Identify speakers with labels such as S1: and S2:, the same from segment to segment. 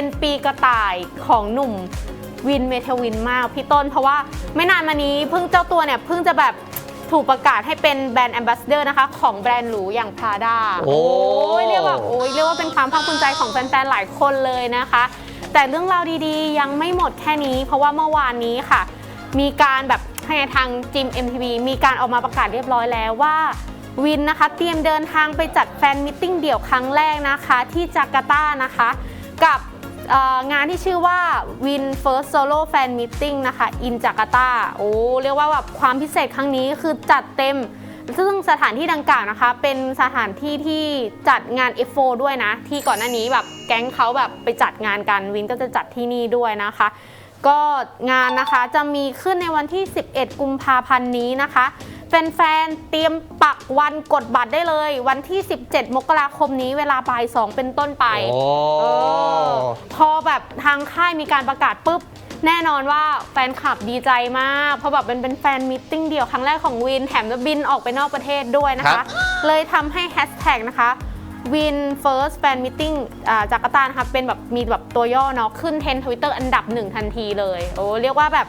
S1: เป็นปีกระต่ายของหนุ่มวินเมทวินมากพี่ต้น เพราะว่าไม่นานมานี้เพิ่งเจ้าตัวเนี่ยเพิ่งจะแบบถูกประกาศให้เป็นแบรนด์แอมบาสเดอร์นะคะ ของแบรนด์หรูอย่าง Prada
S2: โอ้
S1: ยเรียกว่าโอ้ยเรียกว่าเป็นความภาคภูมิใจของแฟนๆหลายคนเลยนะคะ แต่เรื่องราวดีๆ ยังไม่หมดแค่นี้ เพราะว่าเมื่อวานนี้ค่ะ มีการแบบให้ทางจิม MTV มีการออกมาประกาศเรียบร้อยแล้วว่าวินนะคะ เตรียมเดินทางไปจัดแฟนมิทติ้งเดี่ยวครั้งแรกนะคะ ที่จาการ์ตานะคะ กับเอ่อ งานที่ชื่อว่า Win First Solo Fan Meeting นะคะ in Jakarta โอ้เรียกว่าแบบความพิเศษครั้งนี้คือจัดเต็ม ซึ่งสถานที่ดังกล่าวนะคะ เป็นสถานที่ที่จัดงาน F4 ด้วยนะ ที่ก่อนหน้านี้แบบแก๊งเขาแบบไปจัดงานกันวินก็จะจัดที่นี่ด้วยนะคะ ก็งานนะคะจะมีขึ้นในวันที่ 11 กุมภาพันธ์นี้นะคะ แฟนๆ เตรียมปักวันกดบัตรได้เลย วันที่ 17 มกราคมนี้เวลาบ่าย2เป็นต้นไป
S2: โอ้
S1: เออพอแบบทางค่ายมีการประกาศปุ๊บ แน่นอนว่าแฟนคลับดีใจมาก เพราะแบบเป็นเป็นแฟนมิทติ้งเดียวครั้งแรกของวินแถมจะบินออกไปนอกประเทศด้วยนะ
S2: ครั
S1: คะ
S2: บ
S1: เลยทำให้แฮชแท็กนะคะ Win First Fan Meeting อ่าจาการ์ตานะคะเป็นแบบมีแบบตัวย่อเนาะขึ้นเทรนทวิตเตอร์อันดับหนึ่งทันทีเลย โอ้เรียกว่าแบบ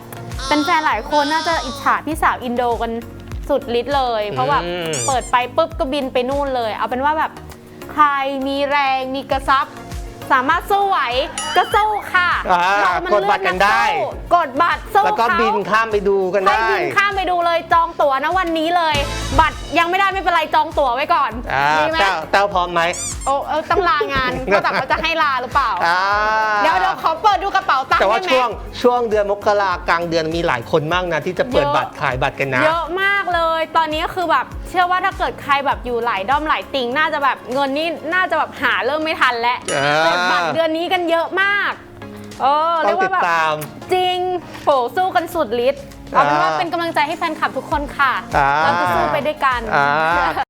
S1: เป็นแฟนหลายคนน่าจะอิจฉาพี่สาวอินโดกัน สุดฤทธิ์เลย เพราะแบบ
S2: อืม
S1: เปิดไปปุ๊บก็บินไปนู่นเลย เอาเป็นว่าแบบใครมีแรงมีกระซับสามารถสู้ไหวก็สู้ค่ะ
S2: อ่า
S1: เรามัน
S2: กดบัตรกันได้
S1: เลือนัสู้กดบัตรสู้
S2: แล้วก็
S1: เขา
S2: บินข้ามไปดูกัน
S1: ให้
S2: ได้
S1: บินข้ามไปดูเลยจองตั๋วนะวันนี้เลย บัตรยังไม่ได้ไม่เป็นไรจองตั๋วไว้ก่อน
S2: อ่า
S1: ดีไหม
S2: แต้วแต้วพร้อมไหม
S1: โอ้เออต้องลางานก็แต่เขาจะให้ลาหรือเปล่า
S2: อ่า แต่ว่า
S1: ได้ไหม
S2: ช่วงช่วงเดือนมกรากลางเดือนมีหลายคนมากนะที่จะเปิด
S1: เยอะ
S2: บัตรขายบัตรกันนะ
S1: เยอะมากเลย ตอนนี้ก็คือแบบเชื่อว่าถ้าเกิดใครแบบอยู่หลายด้อมหลายติ่งน่าจะแบบเงินนี่น่าจะแบบหาเริ่มไม่ทันแล้ว
S2: อ่า ก
S1: ดบัตรเดือนนี้กันเยอะมากเออ
S2: ต้
S1: เรี
S2: อยง
S1: ก
S2: ติ
S1: ว่า
S2: ด
S1: แบบ
S2: ตาม
S1: จริงโหสู้กันสุดฤทธิ์เอาเป็นว่า
S2: อ่า
S1: เป็นกำลังใจให้แฟนคลับทุกคนค่ะ
S2: อ่า
S1: เราจะสู้ไปด้วยกัน
S2: อ่า